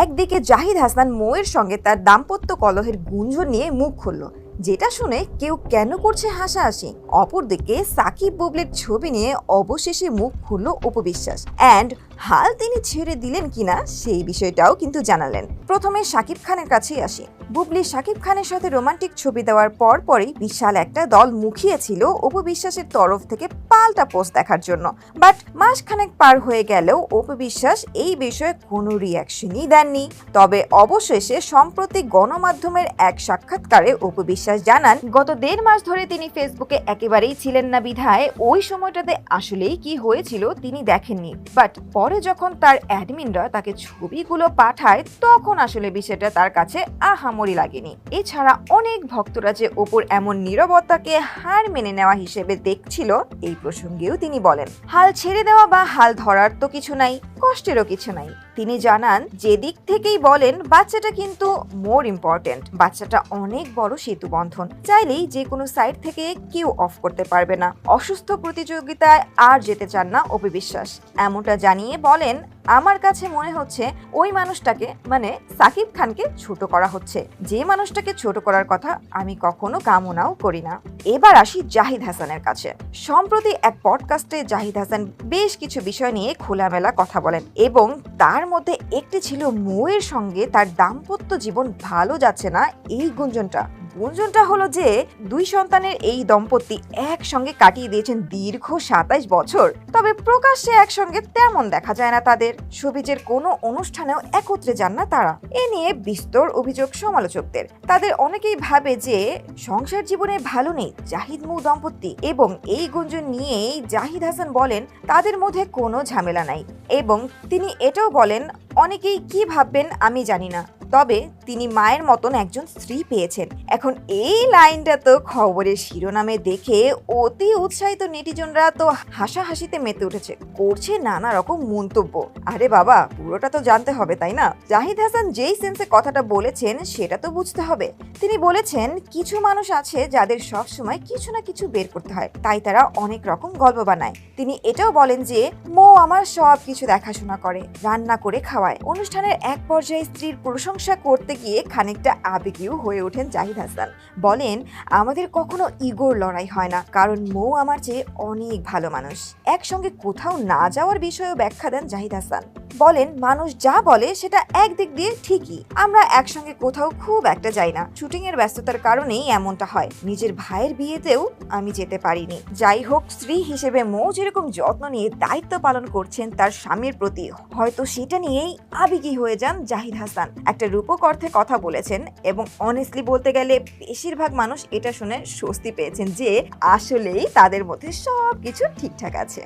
একদিকে জাহিদ হাসান মোয়ের সঙ্গে তার দাম্পত্য কলহের গুঞ্জন নিয়ে মুখ খুলল। যেটা শুনে কেউ কেন করছে হাসাহাসি? অপরদিকে সাকিব বুবলির ছবি নিয়ে অবশেষে মুখ খুলল উপবিশ্বাস অ্যান্ড হাল তিনি ছেড়ে দিলেন কিনা সেই বিষয়টাও কিন্তু জানালেন। প্রথমে সাকিব খানের কাছেই আসি। বুবলি সাকিব খানের সাথে রোমান্টিক ছবি দেওয়ার পর পরই বিশাল একটা দল মুখিয়েছিল উপবিশ্বাসের তরফ থেকে পাল্টা পোস্ট দেখার জন্য। বাট মাসখানেক পার হয়ে গেলেও উপবিশ্বাস এই বিষয়ে কোনো রিয়াকশনই দেননি। তবে অবশেষে সম্প্রতি গণমাধ্যমের এক সাক্ষাৎকারে উপবিশ্বাস জানান, গত দেড় মাস ধরে তিনি ফেসবুকে একেবারেই ছিলেন না বিধায়, ওই সময়টাতে আসলেই কি হয়েছিল তিনি দেখেননি। বাট পরে যখন তার অ্যাডমিনরা তাকে ছবিগুলো পাঠায়, তখন আসলে বিষয়টা তার কাছে আহামরি লাগেনি। এছাড়া অনেক ভক্তরা যে ওপর এমন নিরবতাকে হার মেনে নেওয়া হিসেবে দেখছিল, এই প্রসঙ্গেও তিনি বলেন, হাল ছেড়ে দেওয়া বা হাল ধরার তো কিছু নাই। কষ্টেরও কিছু নাই। তিনি জানান, যে দিক থেকেই বলেন, বাচ্চাটা কিন্তু মোর ইম্পর্টেন্ট বাচ্চাটা অনেক বড় সেতু বন্ধন। চাইলেই যে কোনো সাইড থেকে কেউ অফ করতে পারবে না। অসুস্থ প্রতিযোগিতায় আর যেতে চান না অপি বিশ্বাস এমনটা জানিয়ে বলেন আমার কাছে মনে হচ্ছে ওই মানুষটাকে মানে সাকিব খানকে ছোট করা হচ্ছে। যে মানুষটাকে ছোট করার কথা আমি কখনো কামনাও করি না। এবার আসি জাহিদ হাসানের কাছে। সম্প্রতি এক পডকাস্টে জাহিদ হাসান বেশ কিছু বিষয় নিয়ে খোলামেলা কথা বলেন এবং তার মধ্যে একটি ছিল মৌয়ের সঙ্গে তার দাম্পত্য জীবন ভালো যাচ্ছে না এই গুঞ্জনটা। গুঞ্জনটা হলো যে, দুই সন্তানের এই দম্পতি একসঙ্গে কাটিয়ে দিয়েছেন দীর্ঘ সাতাইশ বছর। তবে প্রকাশ্যে একসঙ্গে তেমন দেখা যায় না তাদের। সবিজের কোনো অনুষ্ঠানেও একত্রে যান না তারা। এ নিয়ে বিস্তর অভিযোগ সমালোচকদের। তাদের অনেকেই ভাবে যে, সংসার জীবনে ভালো নেই, জাহিদ মৌ দম্পতি এবং এই গুঞ্জন নিয়েই জাহিদ হাসান বলেন, তাদের মধ্যে কোনো ঝামেলা নাই। এবং তিনি এটাও বলেন, অনেকেই কি ভাববেন আমি জানি না। তবে তিনি মায়ের মতন একজন স্ত্রী পেয়েছেন। এখন এই লাইনটা তো খবরের শিরোনামে দেখে অতি উৎসাহিত নেটিজনরা তো হাসাহাসিতে মেতে উঠেছে। করছে নানা রকম মন্তব্য। আরে বাবা, পুরোটা তো জানতে হবে, তাই না? জাহিদ হাসান যেই সেন্সে কথাটা বলেছেন, সেটা তো বুঝতে হবে। তিনি বলেছেন, কিছু মানুষ আছে যাদের সব সময় কিছু না কিছু বের করতে হয়, তাই তারা অনেক রকম গল্প বানায়। তিনি এটাও বলেন যে, মৌ আমার সব কিছু দেখাশোনা করে, রান্না করে খাওয়ায়। অনুষ্ঠানের এক পর্যায়ে স্ত্রীর প্রশংসা করতে গিয়ে খানিকটা আবেগীয় হয়ে ওঠেন জাহিদ হাসান। বলেন, আমাদের কখনো ইগোর লড়াই হয় না, কারণ মৌ আমার চেয়ে অনেক ভালো মানুষ। একসঙ্গে কোথাও না যাওয়ার বিষয়েও ব্যাখ্যা দেন জাহিদ হাসান। বলেন, মানুষ যা বলে সেটা একদিক দিয়ে ঠিকই। আমরা একসঙ্গে কোথাও খুব একটা যাই না। শুটিং এর ব্যস্ততার কারণেই এমনটা হয়। নিজের ভাইয়ের বিয়েতেও আমি যেতে পারিনি। যাই হোক, স্ত্রী হিসেবে মৌ যেরকম যত্ন নিয়ে দায়িত্ব পালন করছেন, তার স্বামীর প্রতি হয়তো সেটা নিয়েই আবেগী হয়ে যান জাহিদ হাসান। একটা রূপক অর্থে কথা বলেছেন এবং অনেস্টলি বলতে গেলে বেশিরভাগ মানুষ এটা শুনে স্বস্তি পেয়েছেন যে আসলেই তাদের মধ্যে সব কিছু ঠিকঠাক আছে।